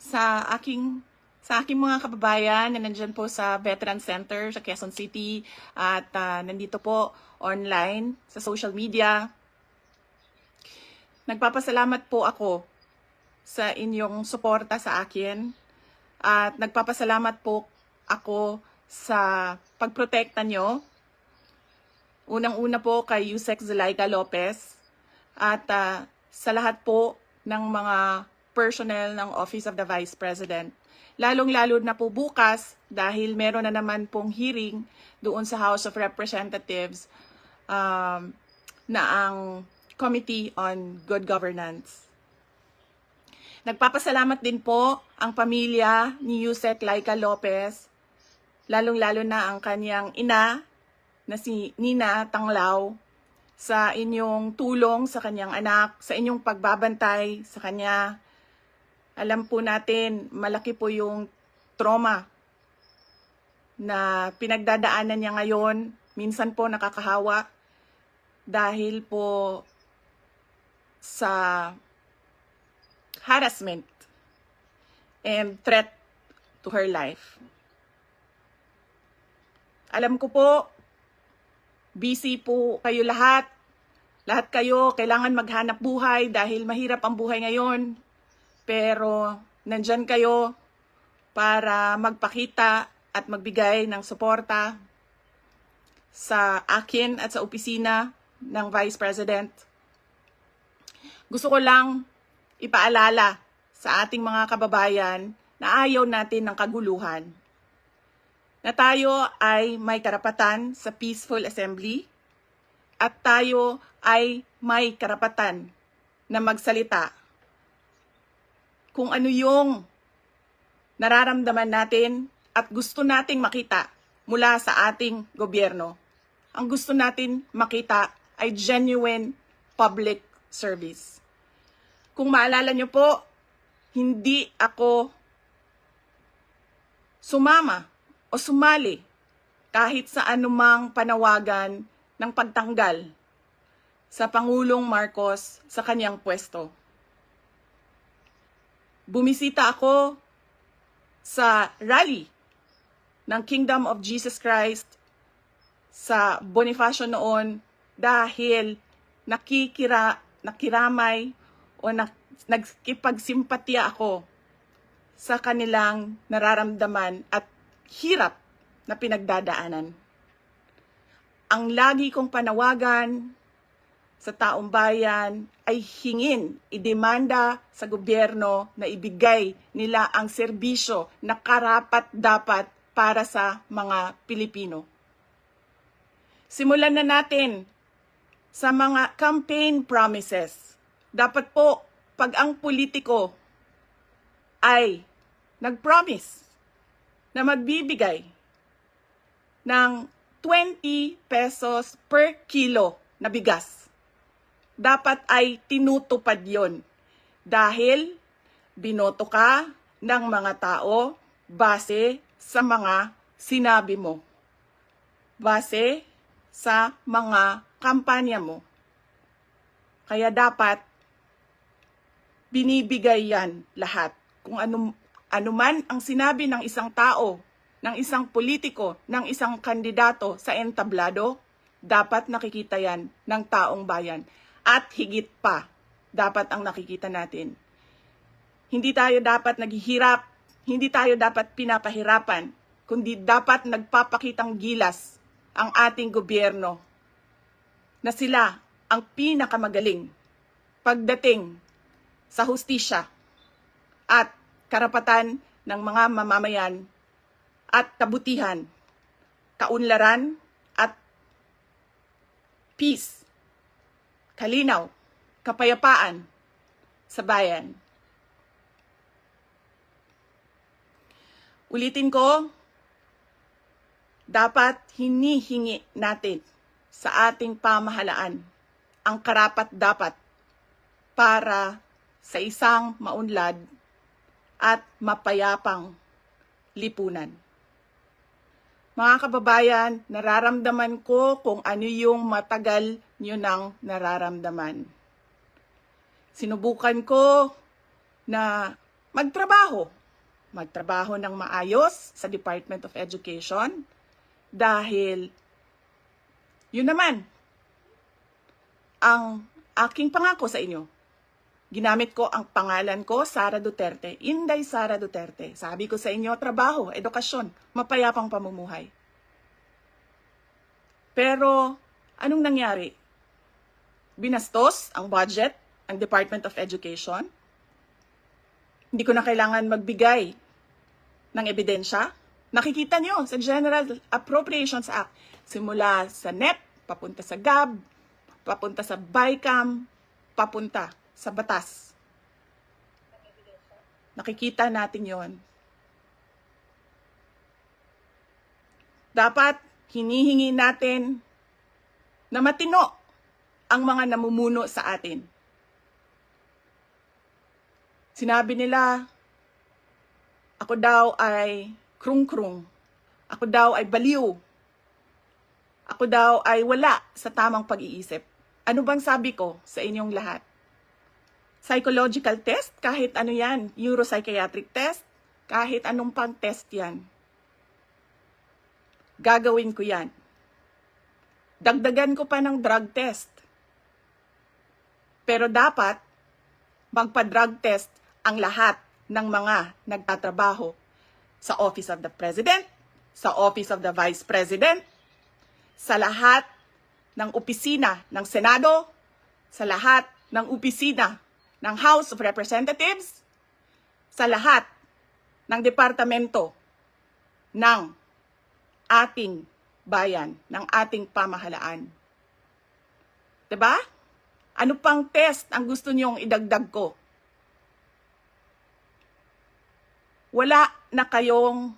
sa aking sa aking mga kababayan na nandyan po sa Veteran Center sa Quezon City at ah, nandito po online sa social media. Nagpapasalamat po ako sa inyong suporta sa akin at nagpapasalamat po ako sa pagprotekta nyo. Unang-una po kay Yusek Zulaika Lopez at ah, sa lahat po ng mga personnel ng Office of the Vice President. Lalong-lalo na po bukas dahil meron na naman pong hearing doon sa House of Representatives um, na ang Committee on Good Governance. Nagpapasalamat din po ang pamilya ni Yusek Laika Lopez, lalong-lalo na ang kanyang ina na si Nina Tanglaw sa inyong tulong sa kanyang anak, sa inyong pagbabantay sa kanya. Alam po natin, malaki po yung trauma na pinagdadaanan niya ngayon. Minsan po nakakahawa dahil po sa harassment and threat to her life. Alam ko po, busy po kayo lahat. Lahat kayo kailangan maghanap buhay dahil mahirap ang buhay ngayon. Pero nandyan kayo para magpakita at magbigay ng suporta sa akin at sa opisina ng Vice President. Gusto ko lang ipaalala sa ating mga kababayan na ayaw natin ng kaguluhan. Na tayo ay may karapatan sa peaceful assembly at tayo ay may karapatan na magsalita kung ano yung nararamdaman natin at gusto nating makita mula sa ating gobyerno. Ang gusto natin makita ay genuine public service. Kung maalala nyo po, hindi ako sumama o sumali kahit sa anumang panawagan ng pagtanggal sa Pangulong Marcos sa kanyang pwesto. Bumisita ako sa rally ng Kingdom of Jesus Christ sa Bonifacio noon dahil nakikira, nakiramay o nak, nagkipagsimpatya ako sa kanilang nararamdaman at hirap na pinagdadaanan. Ang lagi kong panawagan sa taong bayan ay hingin, idemanda sa gobyerno na ibigay nila ang serbisyo na karapat dapat para sa mga Pilipino. Simulan na natin sa mga campaign promises. Dapat po, pag ang politiko ay nag-promise na magbibigay ng 20 pesos per kilo na bigas, dapat ay tinutupad yon dahil binoto ka ng mga tao base sa mga sinabi mo. Base sa mga kampanya mo. Kaya dapat binibigay yan lahat. Kung ano, ano man ang sinabi ng isang tao, ng isang politiko, ng isang kandidato sa entablado, dapat nakikita yan ng taong bayan. At higit pa, dapat ang nakikita natin. Hindi tayo dapat naghihirap, hindi tayo dapat pinapahirapan, kundi dapat nagpapakitang gilas ang ating gobyerno na sila ang pinakamagaling pagdating sa hustisya at karapatan ng mga mamamayan at kabutihan, kaunlaran at peace, kalinaw, kapayapaan sa bayan. Ulitin ko, dapat hinihingi natin sa ating pamahalaan ang karapat dapat para sa isang maunlad at mapayapang lipunan. Mga kababayan, nararamdaman ko kung ano yung matagal nyo nang nararamdaman. Sinubukan ko na magtrabaho. Magtrabaho ng maayos sa Department of Education dahil yun naman ang aking pangako sa inyo. Ginamit ko ang pangalan ko, Sara Duterte, Inday Sara Duterte. Sabi ko sa inyo, trabaho, edukasyon, mapayapang pamumuhay. Pero, anong nangyari? Binastos ang budget, ang Department of Education. Hindi ko na kailangan magbigay ng ebidensya. Nakikita nyo sa General Appropriations Act, simula sa NEP, papunta sa GAB, papunta sa BICAM, papunta sa batas. Nakikita natin yon. Dapat hinihingi natin na matino ang mga namumuno sa atin. Sinabi nila, ako daw ay krung-krung. Ako daw ay baliw. Ako daw ay wala sa tamang pag-iisip. Ano bang sabi ko sa inyong lahat? Psychological test, kahit ano yan, neuropsychiatric test, kahit anong pang test yan. Gagawin ko yan. Dagdagan ko pa ng drug test. Pero dapat, magpa-drug test ang lahat ng mga nagtatrabaho sa Office of the President, sa Office of the Vice President, sa lahat ng opisina ng Senado, sa lahat ng opisina ng House of Representatives, sa lahat ng departamento ng ating bayan, ng ating pamahalaan. 'Di ba? Ano pang test ang gusto niyong idagdag ko? Wala na kayong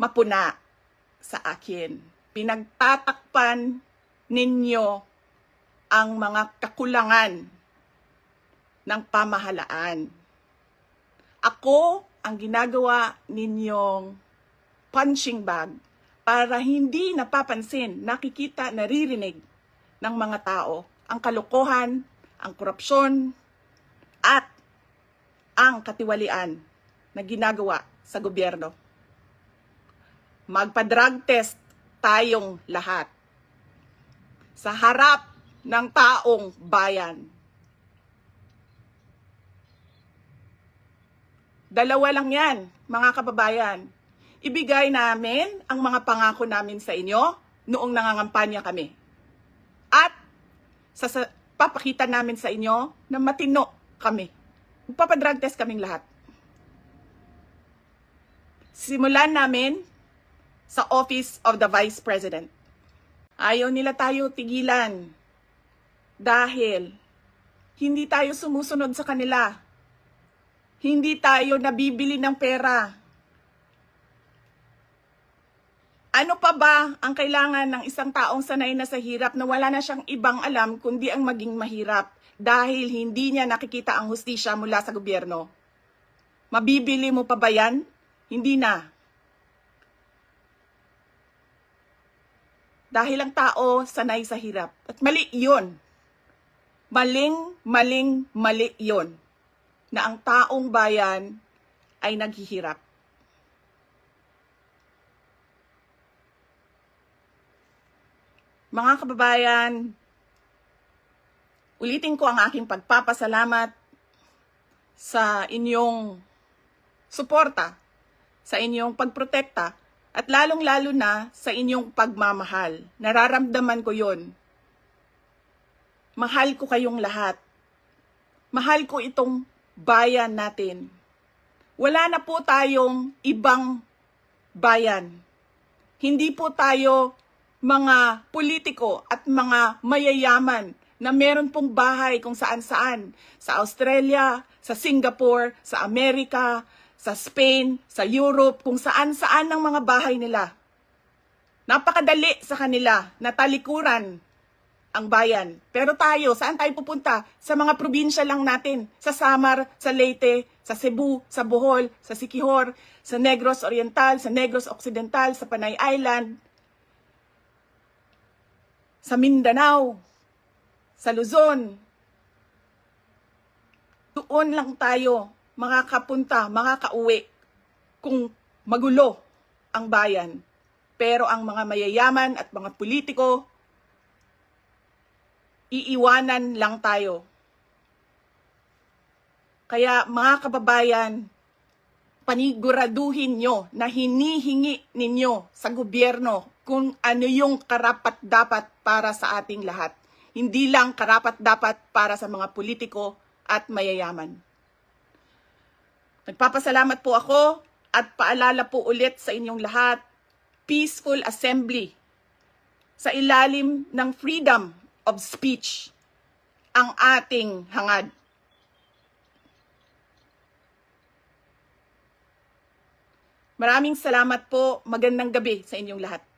mapuna sa akin. Pinagtatakpan ninyo ang mga kakulangan ng pamahalaan. Ako ang ginagawa ninyong punching bag para hindi napapansin, nakikita, naririnig ng mga tao ang kalokohan, ang korupsyon, at ang katiwalian na ginagawa sa gobyerno. Magpa-drug test tayong lahat sa harap ng taong bayan. Dalawa lang yan, mga kababayan. Ibigay namin ang mga pangako namin sa inyo noong nangangampanya kami. At sa, papakita namin sa inyo na matino kami. Magpapadrug test kaming lahat. Simulan namin sa Office of the Vice President. Ayaw nila tayo tigilan dahil hindi tayo sumusunod sa kanila. Hindi tayo nabibili ng pera. Ano pa ba ang kailangan ng isang taong sanay na sa hirap na wala na siyang ibang alam kundi ang maging mahirap dahil hindi niya nakikita ang hustisya mula sa gobyerno? Mabibili mo pa ba yan? Hindi na. Dahil ang tao sanay sa hirap. At mali yun. Maling, maling, mali yun. Na ang taong bayan ay naghihirap. Mga kababayan, ulitin ko ang aking pagpapasalamat sa inyong suporta, sa inyong pagprotekta, at lalong-lalo na sa inyong pagmamahal. Nararamdaman ko yon. Mahal ko kayong lahat. Mahal ko itong bayan natin. Wala na po tayong ibang bayan. Hindi po tayo mga politiko at mga mayayaman na meron pong bahay kung saan-saan. Sa Australia, sa Singapore, sa Amerika, sa Spain, sa Europe, kung saan-saan ang mga bahay nila. Napakadali sa kanila na talikuran ang bayan. Pero tayo, saan tayo pupunta? Sa mga probinsya lang natin. Sa Samar, sa Leyte, sa Cebu, sa Bohol, sa Siquijor, sa Negros Oriental, sa Negros Occidental, sa Panay Island, sa Mindanao, sa Luzon. Doon lang tayo makakapunta, makakauwi kung magulo ang bayan. Pero ang mga mayayaman at mga politiko, iiwanan lang tayo. Kaya mga kababayan, paniguraduhin nyo na hinihingi ninyo sa gobyerno kung ano yung karapat dapat para sa ating lahat. Hindi lang karapat dapat para sa mga politiko at mayayaman. Nagpapasalamat po ako at paalala po ulit sa inyong lahat, peaceful assembly sa ilalim ng freedom of speech ang ating hangad. Maraming salamat po. Magandang gabi sa inyong lahat.